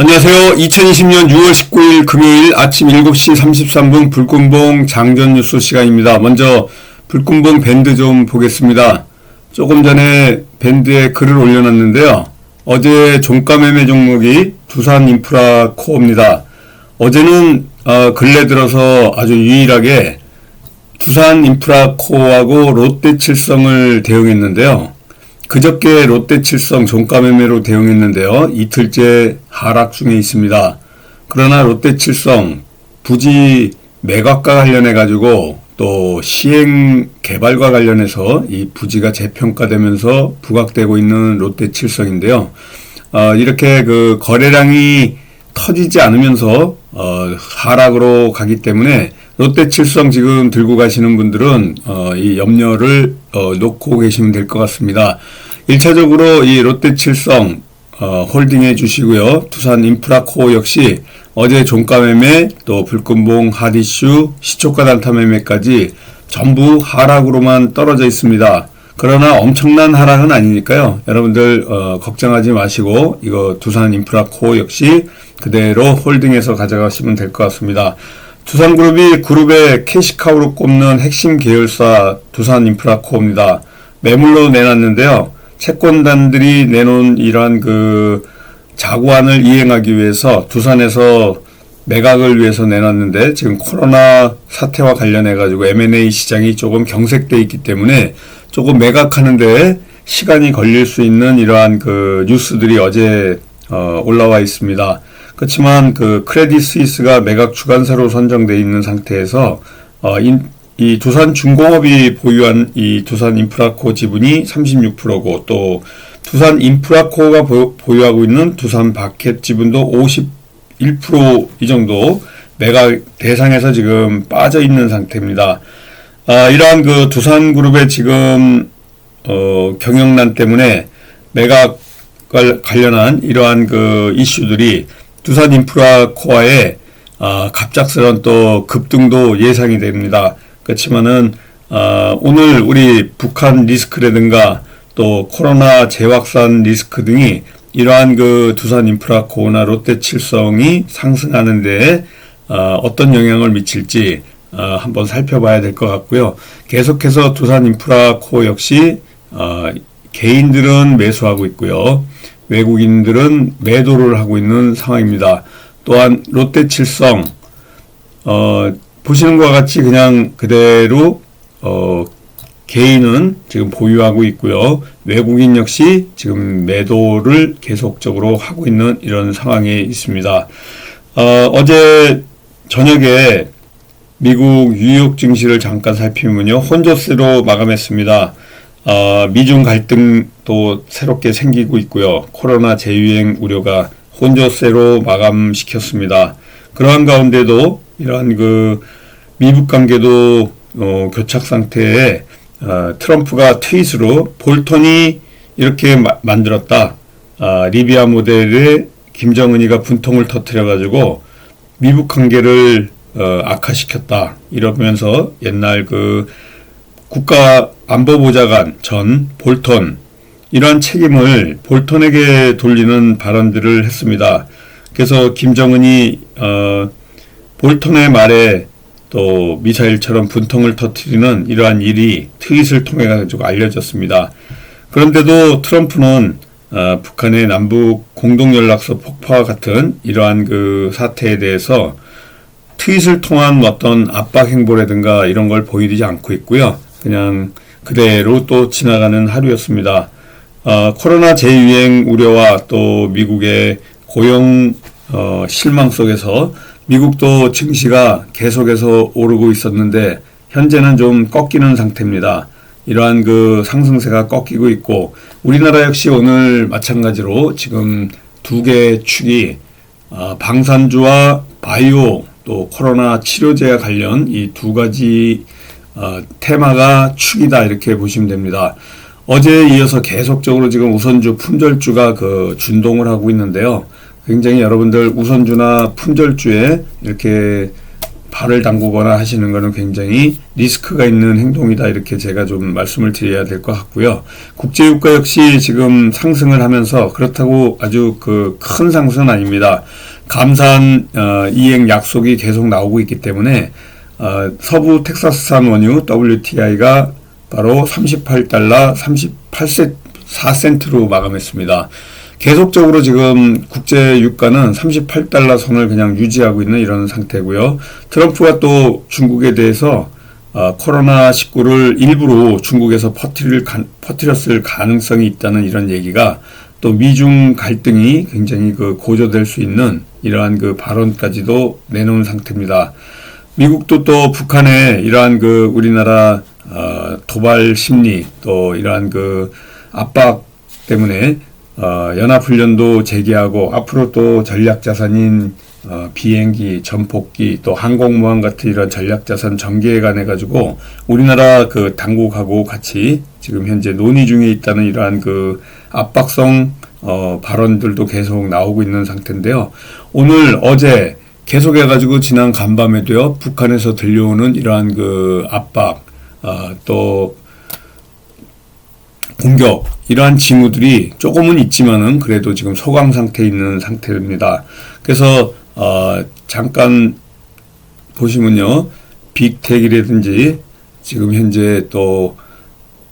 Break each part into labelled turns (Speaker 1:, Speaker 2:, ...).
Speaker 1: 안녕하세요. 2020년 6월 19일 금요일 아침 7시 33분 불금봉 장전 뉴스 시간입니다. 먼저 불금봉 밴드 좀 보겠습니다. 조금 전에 밴드에 글을 올려놨는데요. 어제 종가 매매 종목이 두산 인프라 코어입니다. 어제는 어, 근래 들어서 아주 유일하게 두산 인프라 코어하고 롯데 칠성을 대응했는데요. 그저께 롯데 칠성 종가 매매로 대응했는데요. 이틀째 하락 중에 있습니다. 그러나 롯데 칠성 부지 매각과 관련해 가지고 또 시행 개발과 관련해서 이 부지가 재평가되면서 부각되고 있는 롯데 칠성인데요. 어, 이렇게 그 거래량이 터지지 않으면서 어, 하락으로 가기 때문에 롯데 칠성 지금 들고 가시는 분들은 어, 이 염려를 어, 놓고 계시면 될 것 같습니다. 1차적으로 이 롯데 칠성 어, 홀딩 해 주시고요. 두산 인프라코 역시 어제 종가 매매 또 불금봉 하디슈 시초가 단타 매매까지 전부 하락으로만 떨어져 있습니다. 그러나 엄청난 하락은 아니니까요. 여러분들 어, 걱정하지 마시고 이거 두산 인프라코 역시 그대로 홀딩해서 가져가시면 될 것 같습니다. 두산그룹이 그룹의 캐시카우로 꼽는 핵심 계열사 두산 인프라코입니다. 매물로 내놨는데요. 채권단들이 내놓은 이러한 그 자구안을 이행하기 위해서 두산에서 매각을 위해서 내놨는데 지금 코로나 사태와 관련해 가지고 M&A 시장이 조금 경색돼 있기 때문에 조금 매각하는데 시간이 걸릴 수 있는 이러한 그 뉴스들이 어제 어, 올라와 있습니다. 그렇지만 그 크레딧 스위스가 매각 주관사로 선정돼 있는 상태에서 어, 인, 이 두산 중공업이 보유한 이 두산 인프라코 지분이 36%고 또 두산 인프라코가 보유하고 있는 두산 바켓 지분도 51%이 정도 매각 대상에서 지금 빠져 있는 상태입니다. 아, 이러한 그 두산 그룹의 지금 어, 경영난 때문에 매각 관련한 이러한 그 이슈들이 두산 인프라코어의 아, 갑작스런 또 급등도 예상이 됩니다. 그렇지만은 어, 오늘 우리 북한 리스크라든가 또 코로나 재확산 리스크 등이 이러한 그 두산 인프라 코나 롯데 칠성이 상승하는데 어, 어떤 영향을 미칠지 어, 한번 살펴봐야 될 것 같고요. 계속해서 두산 인프라 코 역시 어, 개인들은 매수하고 있고요. 외국인들은 매도를 하고 있는 상황입니다. 또한 롯데 칠성 어, 보시는 것과 같이 그냥 그대로 어, 개인은 지금 보유하고 있고요. 외국인 역시 지금 매도를 계속적으로 하고 있는 이런 상황에 있습니다. 어, 제 저녁에 미국 뉴욕 증시를 잠깐 살피면요. 혼조세로 마감했습니다. 어, 미중 갈등도 새롭게 생기고 있고요. 코로나 재유행 우려가 혼조세로 마감시켰습니다. 그러한 가운데도 이러한 그 미북 관계도 어, 교착 상태에 어, 트럼프가 트윗으로 볼턴이 이렇게 마, 만들었다. 아, 리비아 모델에 김정은이가 분통을 터트려 가지고 미북 관계를 어, 악화시켰다. 이러면서 옛날 그 국가 안보보좌관 전 볼턴 이러한 책임을 볼턴에게 돌리는 발언들을 했습니다. 그래서 김정은이 어, 볼턴의 말에 또 미사일처럼 분통을 터트리는 이러한 일이 트윗을 통해 가지고 알려졌습니다. 그런데도 트럼프는 어, 북한의 남북 공동 연락소 폭파와 같은 이러한 그 사태에 대해서 트윗을 통한 어떤 압박 행보라든가 이런 걸 보이지 않고 있고요. 그냥 그대로 또 지나가는 하루였습니다. 어, 코로나 재유행 우려와 또 미국의 고용 어, 실망 속에서 미국도 증시가 계속해서 오르고 있었는데 현재는 좀 꺾이는 상태입니다. 이러한 그 상승세가 꺾이고 있고 우리나라 역시 오늘 마찬가지로 지금 두 개의 축이 아, 방산주와 바이오 또 코로나 치료제와 관련 이 두 가지 어, 테마가 축이다 이렇게 보시면 됩니다. 어제에 이어서 계속적으로 지금 우선주 품절주가 그 준동을 하고 있는데요. 굉장히 여러분들 우선주나 품절주에 이렇게 발을 담그거나 하시는 것은 굉장히 리스크가 있는 행동이다 이렇게 제가 좀 말씀을 드려야 될 것 같고요. 국제유가 역시 지금 상승을 하면서 그렇다고 아주 그 큰 상승은 아닙니다. 감산 어, 이행 약속이 계속 나오고 있기 때문에 어, 서부 텍사스산 원유 WTI가 바로 38달러 38센트로 마감했습니다. 계속적으로 지금 국제 유가는 38달러 선을 그냥 유지하고 있는 이런 상태고요. 트럼프가 또 중국에 대해서 어, 코로나 19를 일부러 중국에서 퍼뜨릴, 퍼뜨렸을 가능성이 있다는 이런 얘기가 또 미중 갈등이 굉장히 그 고조될 수 있는 이러한 그 발언까지도 내놓은 상태입니다. 미국도 또 북한에 이러한 그 우리나라 어, 도발 심리 또 이러한 그 압박 때문에 어, 연합훈련도 재개하고 앞으로 또 전략자산인 어, 비행기, 전폭기, 또 항공모함 같은 이런 전략자산 전개에 관해 가지고 우리나라 그 당국하고 같이 지금 현재 논의 중에 있다는 이러한 그 압박성 어, 발언들도 계속 나오고 있는 상태인데요. 오늘 어제 계속해 가지고 지난 간밤에도요 북한에서 들려오는 이러한 그 압박 어, 또 공격 이러한 징후들이 조금은 있지만은 그래도 지금 소강 상태에 있는 상태입니다. 그래서 어 잠깐 보시면요 빅텍이라든지 지금 현재 또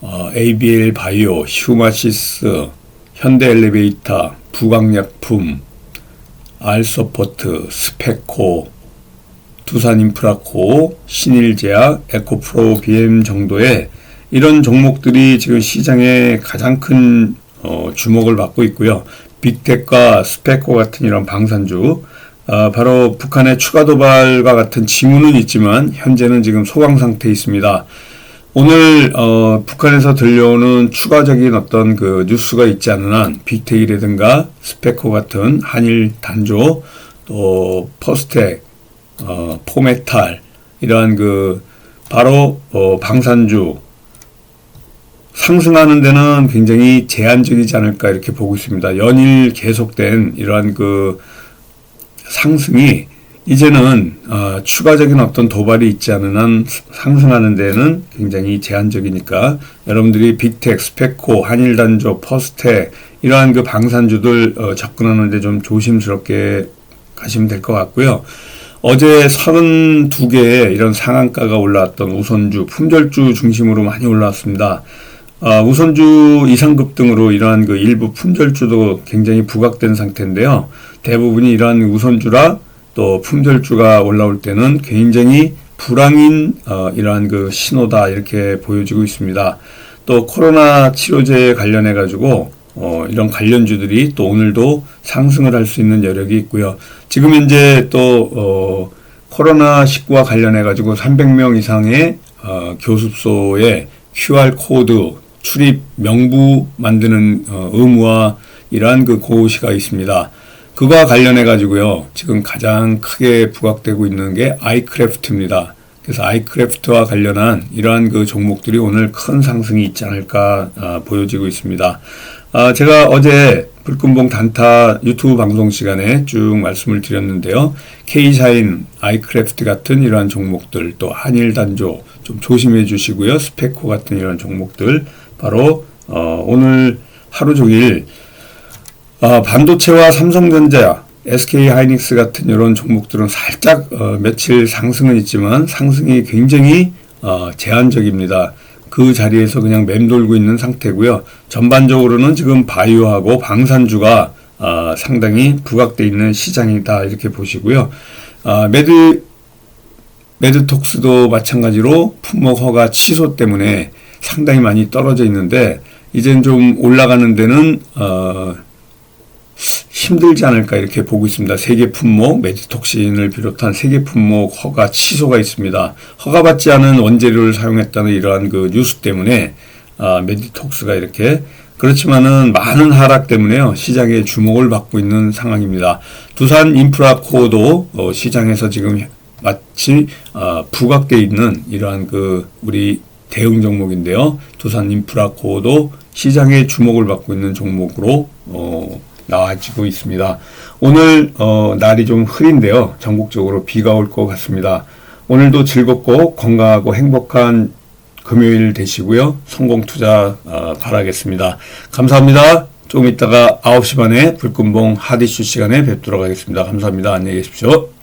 Speaker 1: 어, ABL 바이오, 휴마시스, 현대 엘리베이터, 부강약품, 알서포트, 스페코, 두산인프라코, 신일제약, 에코프로 BM 정도의 이런 종목들이 지금 시장에 가장 큰 어, 주목을 받고 있고요. 빅텍과 스페코 같은 이런 방산주, 어, 바로 북한의 추가 도발과 같은 징후는 있지만 현재는 지금 소강 상태에 있습니다. 오늘 어, 북한에서 들려오는 추가적인 어떤 그 뉴스가 있지 않은 한 빅테일이라든가 스페코 같은 한일 단조 또 퍼스텍, 어, 포메탈 이러한 그 바로 어, 방산주 상승하는 데는 굉장히 제한적이지 않을까 이렇게 보고 있습니다. 연일 계속된 이러한 그 상승이 이제는 어, 추가적인 어떤 도발이 있지 않은 한 상승하는 데는 굉장히 제한적이니까 여러분들이 빅텍, 스페코, 한일단조, 퍼스텍 이러한 그 방산주들 어, 접근하는데 좀 조심스럽게 가시면 될 것 같고요. 어제 32개의 이런 상한가가 올라왔던 우선주, 품절주 중심으로 많이 올라왔습니다. 어, 우선주 이상급 등으로 이러한 그 일부 품절주도 굉장히 부각된 상태인데요. 대부분이 이러한 우선주라 또 품절주가 올라올 때는 굉장히 불황인 어, 이러한 그 신호다 이렇게 보여지고 있습니다. 또 코로나 치료제에 관련해 가지고 어, 이런 관련주들이 또 오늘도 상승을 할 수 있는 여력이 있고요. 지금 현재 또 어, 코로나 19와 관련해 가지고 300명 이상의 어, 교습소에 QR 코드 출입 명부 만드는 어, 의무와 이러한 그 고시가 있습니다. 그와 관련해 가지고요. 지금 가장 크게 부각되고 있는 게 아이크래프트입니다. 그래서 아이크래프트와 관련한 이러한 그 종목들이 오늘 큰 상승이 있지 않을까 아, 보여지고 있습니다. 아, 제가 어제 불금봉 단타 유튜브 방송 시간에 쭉 말씀을 드렸는데요. K사인, 아이크래프트 같은 이러한 종목들, 또 한일단조 좀 조심해 주시고요. 스페코 같은 이런 종목들 바로 어, 오늘 하루 종일 어, 반도체와 삼성전자, SK 하이닉스 같은 이런 종목들은 살짝 어, 며칠 상승은 있지만 상승이 굉장히 어, 제한적입니다. 그 자리에서 그냥 맴돌고 있는 상태고요. 전반적으로는 지금 바이오하고 방산주가 어, 상당히 부각돼 있는 시장이다 이렇게 보시고요. 어, 매드 매드톡스도 마찬가지로 품목 허가 취소 때문에 상당히 많이 떨어져 있는데 이젠 좀 올라가는 데는 어, 힘들지 않을까 이렇게 보고 있습니다. 세계 품목 메디톡신을 비롯한 세계 품목 허가 취소가 있습니다. 허가받지 않은 원재료를 사용했다는 이러한 그 뉴스 때문에 아, 메디톡스가 이렇게 그렇지만은 많은 하락 때문에요 시장에 주목을 받고 있는 상황입니다. 두산 인프라코도 어, 시장에서 지금 마치 어, 부각돼 있는 이러한 그 우리 대응 종목인데요. 두산 인프라코도 시장의 주목을 받고 있는 종목으로 어, 나와지고 있습니다. 오늘 어, 날이 좀 흐린데요. 전국적으로 비가 올 것 같습니다. 오늘도 즐겁고 건강하고 행복한 금요일 되시고요. 성공 투자 어, 바라겠습니다. 감사합니다. 조금 이따가 9시 반에 불금봉 하디슈 시간에 뵙도록 하겠습니다. 감사합니다. 안녕히 계십시오.